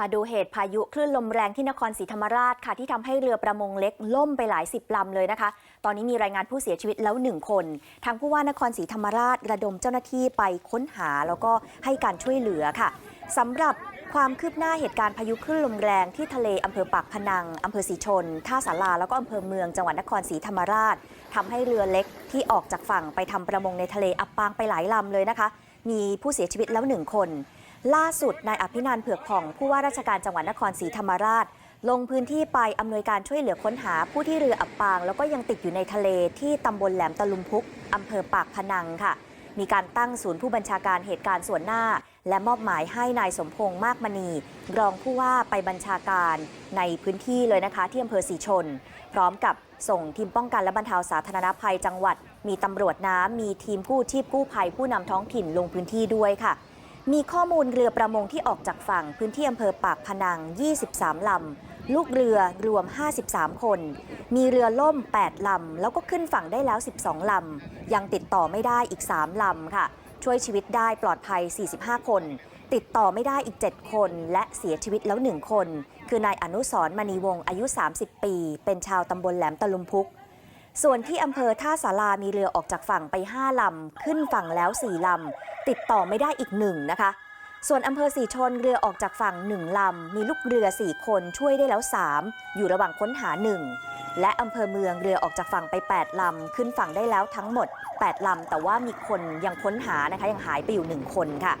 มาดูเหตุพายุคลื่นลมแรงที่นครศรีธรรมราชค่ะ ที่ทำให้เรือประมงเล็กล่มไปหลายสิบลำเลยนะคะ ตอนนี้มีรายงานผู้เสียชีวิตแล้วหนึ่งคน ทางผู้ว่านครศรีธรรมราชระดมเจ้าหน้าที่ไปค้นหาแล้วก็ให้การช่วยเหลือค่ะสำหรับความคืบหน้าเหตุการณ์พายุคลื่นลมแรงที่ทะเลอำเภอปากพนังอำเภอศรีชน ท่าสาราแล้วก็อำเภอเมืองจังหวัดนครศรีธรรมราชทำให้เรือเล็กที่ออกจากฝั่งไปทำประมงในทะเลอับปางไปหลายลำเลยนะคะ มีผู้เสียชีวิตแล้วหนึ่งคน ล่าสุดนายอภินันเผือกผ่องผู้ว่าราชการจังหวัดนครศรีธรรมราช ลงพื้นที่ไปอำนวยการช่วยเหลือค้นหาผู้ที่เรืออับปาง แล้วก็ยังติดอยู่ในทะเลที่ตำบลแหลมตะลุมพุกอำเภอปากพนังค่ะ มีการตั้งศูนย์ผู้บัญชาการเหตุการณ์ส่วนหน้า และมอบหมายให้นายสมพงษ์มากมณี รองผู้ว่าไปบัญชาการในพื้นที่เลยนะคะที่อำเภอสีชน พร้อมกับส่งทีมป้องกันและบรรเทาสาธารณภัยจังหวัด มีตำรวจน้ำมีทีมกู้ชีพกู้ภัยผู้นำท้องถิ่นลงพื้นที่ด้วยค่ะ มีข้อมูลเรือประมงที่ออกจากฝั่งพื้นที่อำเภอปากพนัง 23 ลำ ลูกเรือรวม 53 คน มีเรือล่ม 8 ลำ แล้วก็ขึ้นฝั่งได้แล้ว 12 ลำ ยังติดต่อไม่ได้อีก 3 ลำค่ะ ช่วยชีวิตได้ปลอดภัย 45 คน ติดต่อไม่ได้อีก 7 คน และเสียชีวิตแล้ว 1 คน คือนายอนุสร์มณีวงศ์อายุ 30 ปี เป็นชาวตำบลแหลมตะลุมพุก ส่วนที่อำเภอท่าสารามีเรือออกจากฝั่งไป 5 ลำ ขึ้นฝั่งแล้ว 4 ลำ ติดต่อไม่ได้อีกหนึ่งนะคะ ส่วนอำเภอสีชนเรือออกจากฝั่ง 1 ลำ มีลูกเรือ 4 คนช่วยได้แล้ว 3 อยู่ระหว่างค้นหา 1 และอำเภอเมืองเรือออกจากฝั่งไป 8 ลำ ขึ้นฝั่งได้แล้วทั้งหมด 8 ลำ แต่ว่ามีคนยังค้นหานะคะยังหายไปอยู่ 1 คนค่ะ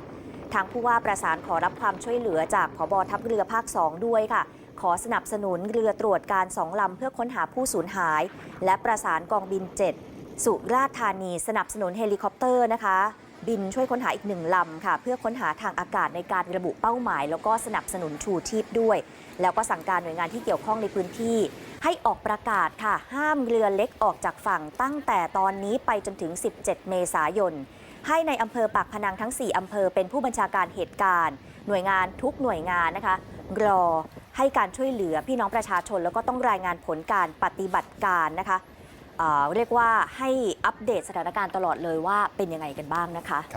ทางผู้ว่าประสานขอรับความช่วยเหลือจากผบทัพเรือภาค 2 ด้วยค่ะ ขอสนับสนุนเรือตรวจการสองลำเพื่อค้นหาผู้สูญหาย และประสานกองบิน 7 สุราษฎร์ธานี สนับสนุนเฮลิคอปเตอร์นะคะ บินช่วยค้นหาอีกหนึ่งลำค่ะ เพื่อค้นหาทางอากาศในการระบุเป้าหมาย แล้วก็สนับสนุนชูชีพด้วย แล้วก็สั่งการหน่วยงานที่เกี่ยวข้องในพื้นที่ ให้ออกประกาศค่ะ ห้ามเรือเล็กออกจากฝั่งตั้งแต่ตอนนี้ไปจนถึง 17 เมษายน ให้ในอำเภอปากพนังทั้ง 4 อำเภอเป็นผู้บัญชาการเหตุการณ์ หน่วยงานทุกหน่วยงานนะคะรอให้การช่วยเหลือพี่น้องประชาชน แล้วก็ต้องรายงานผลการปฏิบัติการนะคะเเรียกว่าให้อัปเดตสถานการณ์ตลอดเลยว่าเป็นยังไงกันบ้างนะคะค